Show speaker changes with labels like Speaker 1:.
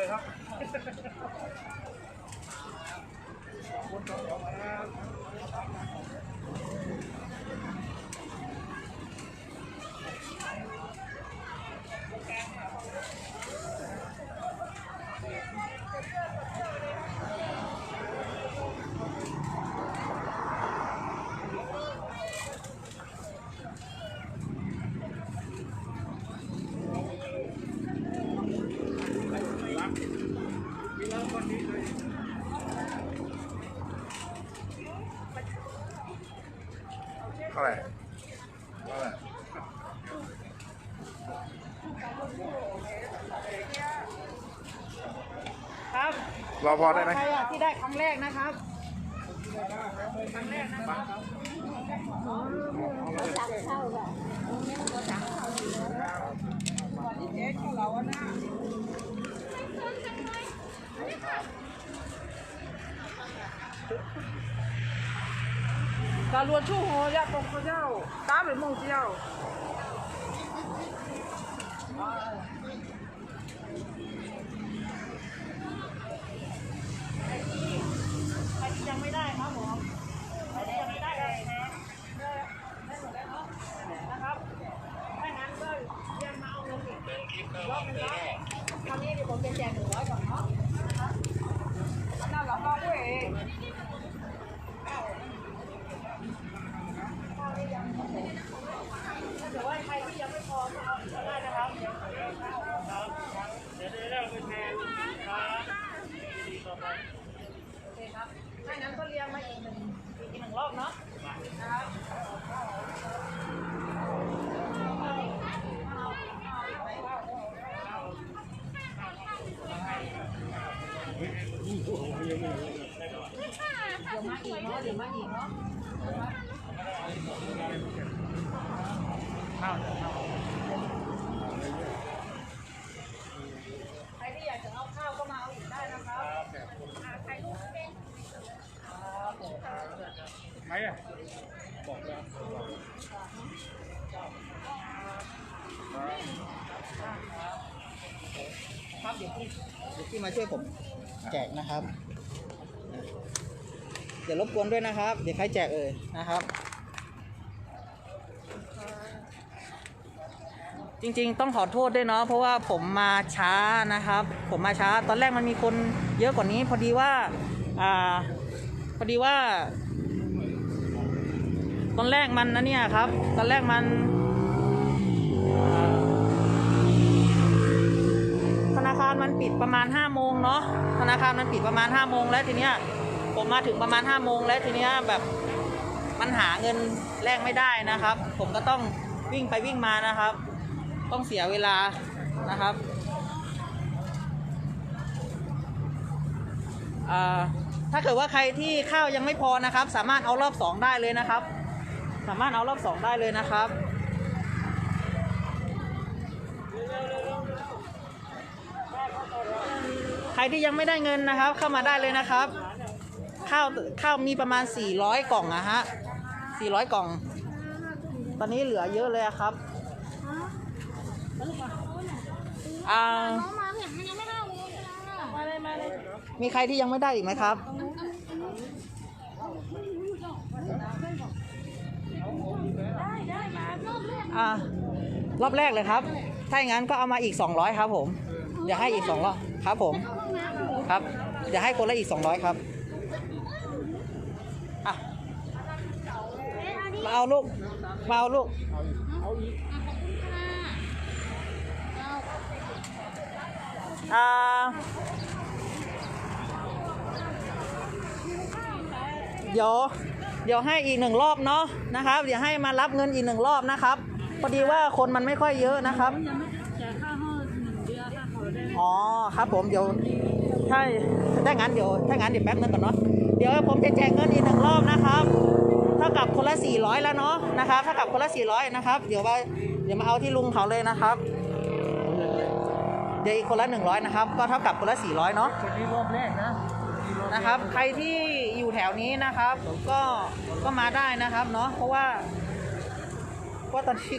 Speaker 1: เลยครับ ท่าไหร่
Speaker 2: ครับ
Speaker 1: รอพอได้ไหม
Speaker 2: ใครอะที่ได้ครั้งแรกนะครับ
Speaker 3: ครั้งแรกนะครับสั่ง
Speaker 2: เข้าค่ะตรงนี้มันก็สั่
Speaker 4: เข้าอยู่แล้วตอนนี้เจ๊เข้าเรา
Speaker 2: อะนะ ใครที่ยังไม่ได้เลยนะครับได้หมดแล้วเนาะนะครับถ้างั้นก็เรียนมาเอาเงินอีกรอบนึงเนาะคราวนี้เดี๋ยวผมจะแจกหนึ่งร้อยก่อนเนาะ
Speaker 3: 嗱，嗱，各位，
Speaker 2: ถ้าเกิดว่าใครที่ยังไม่พอก็เอาอีกก็ได้นะครับเดี๋ยวเดี๋ยวครับเดี๋ยวเดี๋ยวไปแทนครับดีต่อไปโอเคครับถ้างั้นก็เรียงมาอีกหนึ่งอีกหนึ่งรอบเนาะนะครับ มาอีกเนาะเดี๋ยวมาอีกเนาะใครที่อยากจะเอาข้าวก็มาเอาอีกได้นะครับใครลูกเป็นครับผม
Speaker 1: ไหมอะบอกแล้ว
Speaker 2: ครับเดี๋ยวพี่เดี๋ยวพี่มาช่วยผมแจกนะครับ ดี๋ยวรบกวนด้วยนะครับ เดี๋ยวใครแจกเอ่ยนะครับ จริงๆ ต้องขอโทษด้วยเนาะเพราะว่าผมมาช้านะครับ ผมมาช้าตอนแรกมันมีคนเยอะกว่านี้ พอดีว่าอ่าพอดีว่า ตอนแรกมันนะเนี่ยครับ ตอนแรกมันธนาคารมันปิดประมาณ5้าโมงเนาะธนาคารมันปิดประมาณ5้าโมงแล้วทีเนี้ย ผมมาถึงประมาณ5้าโมงแล้วทีเนี้ยแบบมันหาเงินแลกไม่ได้นะครับ ผมก็ต้องวิ่งไปวิ่งมานะครับ ต้องเสียเวลานะครับถ้าเกิดว่าใครที่ข้าวยังไม่พอนะครับ สามารถเอารอบสองได้เลยนะครับ สามารถเอารอบสองได้เลยนะครับใครที่ยังไม่ได้เงินนะครับ เข้ามาได้เลยนะครับ ข้าวข้าวมีประมาณ 400 กล่องอะฮะ 400 กล่อง ตอนนี้เหลือเยอะเลยอะครับอ่า
Speaker 4: น้องมาเห็นมันยังไม่เข้าเลยมาเลยมาเลย
Speaker 2: มีใครที่ยังไม่ได้อีกไหมครับ
Speaker 4: ได้ได้มารอบแรก
Speaker 2: อ่ารอบแรกเลยครับ ถ้าอย่างนั้นก็เอามาอีก 200 ครับ ผมอย่าให้อีก2รอบครับผม ครับอย่าให้คนละอีก 200 ครับ อะมาเอาลูกมาเอาลูกอ่าเดี๋ยวเดี๋ยวให้อีกหนึ่งรอบเนาะนะครับ เดี๋ยวให้มารับเงินอีกหนึ่งรอบนะครับพอดีว่าคนมันไม่ค่อยเยอะนะครับอ๋อครับผมเดี๋ยว ถ้าถ้างั้นเดี๋ยวถ้างั้นเดี๋ยวแป๊บนึงก่อนเนาะเดี๋ยวผมจะแจกเงินอีกหนึ่งรอบนะครับเท่ากับคนละ400แล้วเนาะนะครับเท่ากับคนละ400นะครับ เดี๋ยวว่าเดี๋ยวมาเอาที่ลุงเขาเลยนะครับ เดี๋ยวอีกคนละ100นะครับ ก็เท่ากับคนละ400เนาะ
Speaker 3: คนนี้รอบแรกนะ
Speaker 2: นะครับ ใครที่อยู่แถวนี้นะครับ ก็ก็มาได้นะครับเนาะเพราะว่าว่าตอนนี้